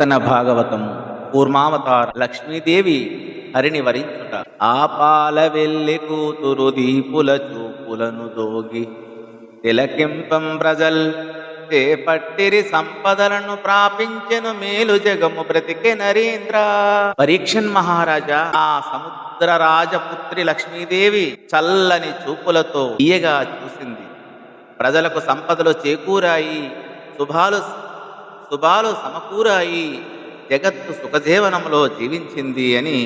తన భాగవతం కూర్మావతార లక్ష్మీదేవి హరిని వరించుట ఆపాల వెళ్ళి కూతురు దీపుల చూపులను దోగి తిలకింపం ప్రజల్ చేపట్టిరి సంపదలను ప్రాపించెను మేలు జగము బ్రతికే నరేంద్ర. పరీక్షన్ మహారాజా ఆ సముద్ర రాజపుత్రి లక్ష్మీదేవి చల్లని చూపులతో ఇయగా చూసింది. ప్రజలకు సంపదలు చేకూరాయి శుభాలు శుభాలు సమకూరాయి. జగత్తు సుఖజీవనంలో జీవించింది అని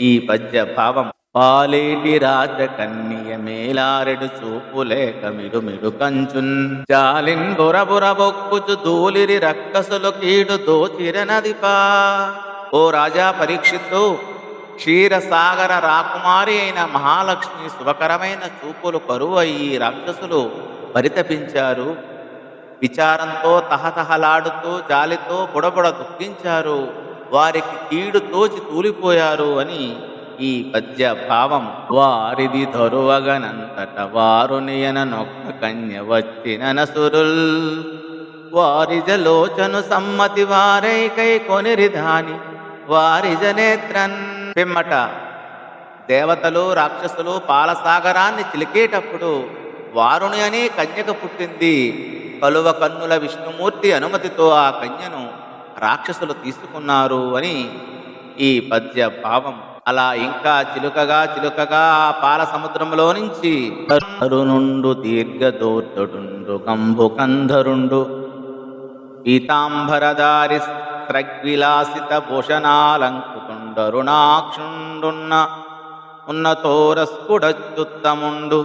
ఈ పద్య భావం పాలేటి రాజకన్య మేలారెడు చూపులేక మిడు మిడు కంచున్. జాలిన్ బుర బుర బొక్కుచు దూలిరి రక్కసులు కీడు దోచిర నదిపా ఓ రాజా పరీక్షిత్తు క్షీరసాగర రాకుమారి అయిన మహాలక్ష్మి శుభకరమైన చూపులు కరువయి రాక్షసులు పరితపించారు. విచారంతో తహతహలాడుతూ జాలితో బుడబుడ దుఃఖించారు వారికి కీడు తోచి తూలిపోయారు అని ఈ పద్య భావం వారిది ధరువగనంతట వారు నియన నొక్క కన్య వచ్చిన నసురుల్. వారిజలోచను సమ్మతి వారైకై కొనిరిధాని వారిజ వారిజనేత్రన్ పిమ్మట. దేవతలు రాక్షసులు పాలసాగరాన్ని చిలికేటప్పుడు వారుని అనే కన్యక పుట్టింది కలువ కన్నుల విష్ణుమూర్తి అనుమతితో ఆ కన్యను రాక్షసులు తీసుకున్నారు అని ఈ పద్య భావం. అలా ఇంకా చిలుకగా చిలుకగా ఆ పాల సముద్రంలో నుంచి అరుణుండు దీర్ఘదోర్ధుడుండు కంబు కంధరుండు పీతాంబరదారి స్రగ్విలాసిత భూషణాలంకుతుండరుణాక్షుండున్న ఉన్నతోరస్కుడత్యుత్తముండు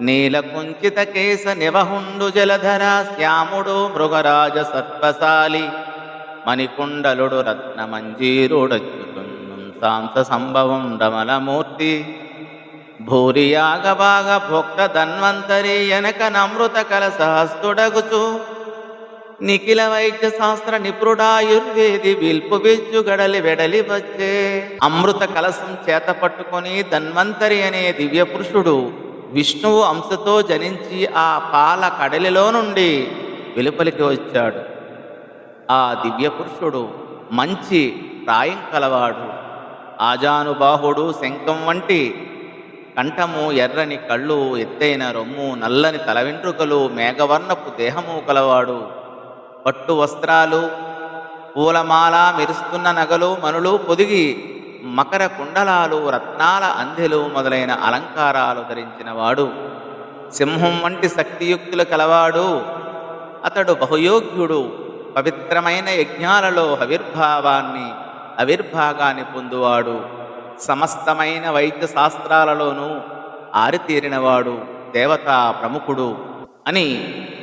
నీల కుంచిత కేశ నివహుండు జలధర శ్యాముడు మృగరాజ సత్వశాలి మణికుండలుడు రత్నమంజీరుడచ్యుతున్ను సాంస సంభవం డమలమూర్తి భూరియాగభాగ భోక్త ధన్వంతరి ఎనక నమృత కల సహస్తుడగుచు నిఖిల వైద్య శాస్త్ర నిపుణుడాయుర్వేది విల్పు విజ్జు గడలి వెడలి వచ్చే. అమృత కలసం చేత పట్టుకొని ధన్వంతరి అనే దివ్య పురుషుడు విష్ణువు అంశతో జనించి ఆ పాల కడలిలో నుండి వెలుపలికి వచ్చాడు. ఆ దివ్య పురుషుడు మంచి ప్రాయం కలవాడు. ఆజానుబాహుడు శంఖం వంటి కంఠము ఎర్రని కళ్ళు ఎత్తైన రొమ్ము నల్లని తల వెంట్రుకలు మేఘవర్ణపు దేహము కలవాడు. పట్టు వస్త్రాలు పూలమాల మెరుస్తున్న నగలు మనులు పొదిగి మకర కుండలాలు రత్నాల అంధెలు మొదలైన అలంకారాలు ధరించినవాడు. సింహం వంటి శక్తియుక్తులు కలవాడు. అతడు బహుయోగ్యుడు. పవిత్రమైన యజ్ఞాలలో ఆవిర్భావాన్ని ఆవిర్భాగాన్ని పొందువాడు. సమస్తమైన వైద్య శాస్త్రాలలోనూ ఆరితేరినవాడు. దేవతా ప్రముఖుడు అని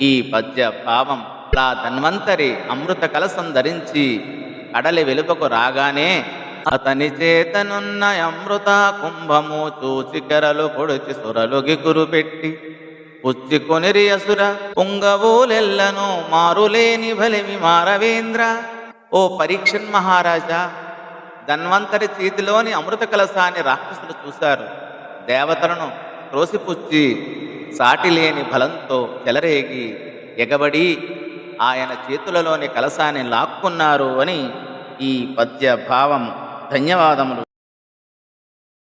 ఈ పద్య భావం. అలా ధన్వంతరి అమృత కలసం ధరించి కడలి వెలుపకు రాగానే అతని చేతనున్న అమృత కుంభము చూచి కెరలు పొడిచి సురలు గిగురు పెట్టి పుచ్చుకొనిరి అసుర పుంగవోలెల్లను మారులేని బలిమి మారవేంద్ర? ఓ పరీక్షన్ మహారాజా ధన్వంతరి చేతిలోని అమృత కలశాన్ని రాక్షసులు చూశారు. దేవతలను త్రోసిపుచ్చి సాటి లేని బలంతో చెలరేగి ఎగబడి ఆయన చేతులలోని కలశాన్ని లాక్కున్నారు అని ఈ పద్య భావం ధన్యవాదములు.